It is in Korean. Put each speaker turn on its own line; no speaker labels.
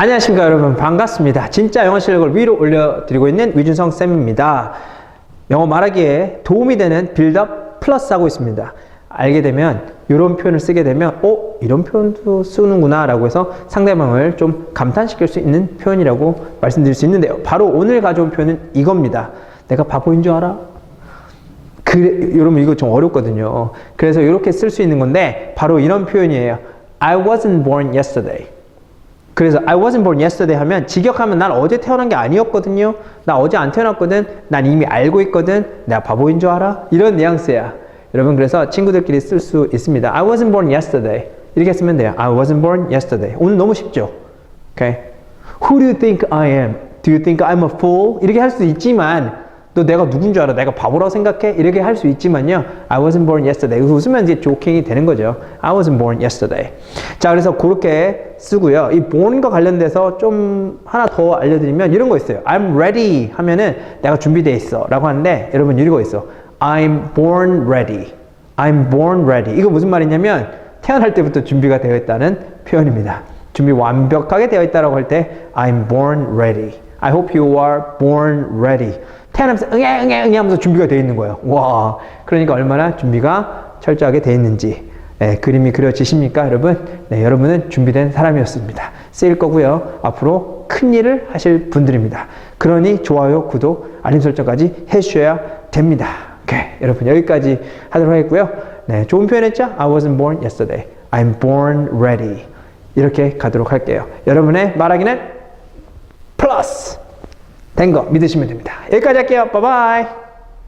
안녕하십니까 여러분 반갑습니다. 진짜 영어 실력을 위로 올려드리고 있는 위준성 쌤입니다. 영어 말하기에 도움이 되는 빌드업 플러스 하고 있습니다. 알게 되면 이런 표현을 쓰게 되면 어? 이런 표현도 쓰는구나 라고 해서 상대방을 좀 감탄시킬 수 있는 표현이라고 말씀드릴 수 있는데요. 바로 오늘 가져온 표현은 이겁니다. 내가 바보인 줄 알아? 그래, 여러분 이거 좀 어렵거든요. 그래서 이렇게 쓸 수 있는 건데 바로 이런 표현이에요. I wasn't born yesterday. 그래서 I wasn't born yesterday 하면 직역하면 난 어제 태어난 게 아니었거든요. 나 어제 안 태어났거든. 난 이미 알고 있거든. 내가 바보인 줄 알아? 이런 뉘앙스야. 여러분 그래서 친구들끼리 쓸 수 있습니다. I wasn't born yesterday. 이렇게 쓰면 돼요. I wasn't born yesterday. 오늘 너무 쉽죠? Okay. Who do you think I am? Do you think I'm a fool? 이렇게 할 수 있지만 너 내가 누군 줄 알아? 내가 바보라고 생각해? 이렇게 할 수 있지만요. I wasn't born yesterday. 웃으면 이제 조킹이 되는 거죠. I wasn't born yesterday. 자, 그래서 그렇게 쓰고요. 이 born과 관련돼서 좀 하나 더 알려드리면 이런 거 있어요. I'm ready 하면은 내가 준비돼 있어 라고 하는데 여러분 이거 있어. I'm born ready. I'm born ready. 이거 무슨 말이냐면 태어날 때부터 준비가 되어 있다는 표현입니다. 준비 완벽하게 되어 있다라고 할 때 I'm born ready. I hope you are born ready. 태어나면서 응애 응애 응애 하면서 준비가 되어 있는 거예요. 와, 그러니까 얼마나 준비가 철저하게 되어 있는지 네, 그림이 그려지십니까, 여러분? 네, 여러분은 준비된 사람이었습니다. 쓰일 거고요. 앞으로 큰 일을 하실 분들입니다. 그러니 좋아요, 구독, 알림 설정까지 해주셔야 됩니다. 오케이, 여러분 여기까지 하도록 하겠고요. 네, 좋은 표현했죠? I wasn't born yesterday. I'm born ready. 이렇게 가도록 할게요. 여러분의 말하기는 플러스 된 거 믿으시면 됩니다. 여기까지 할게요. 바이바이.